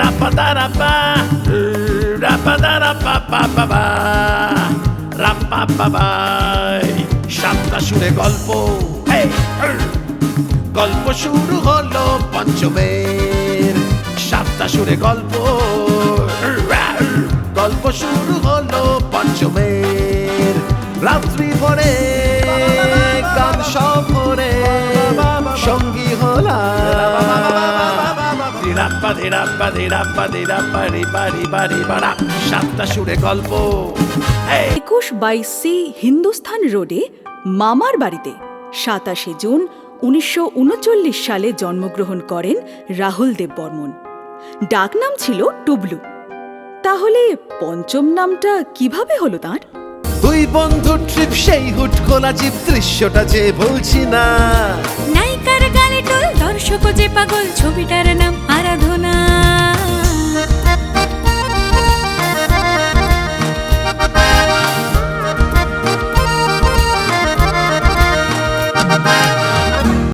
রাপাদারাপা রাপাদারাপা রাপাপাবাই সাতটা সুরে গল্প। গল্প শুরু হলো পঞ্চমের সাতটা সুরে গল্প। গল্প শুরু হলো পঞ্চমের রাত্রি ভরে গান সফরে সঙ্গী হলা সাতটা সুরে গল্প একুশ বাইশ সি হিন্দুস্থান রোডে মামার বাড়িতে সাতাশে জুন উনিশশো উনচল্লিশ সালে জন্মগ্রহণ করেন রাহুল দেব বর্মন। ডাকনাম ছিল টুবলু। তাহলে পঞ্চম নামটা কীভাবে হলো তার? দুই বন্ধু ট্রিপ সেই হুট খোলা জীব দৃশ্যটা যে বলছি না। নায়িকার গালে টোল দর্শক যে পাগল ছবিটার নাম Música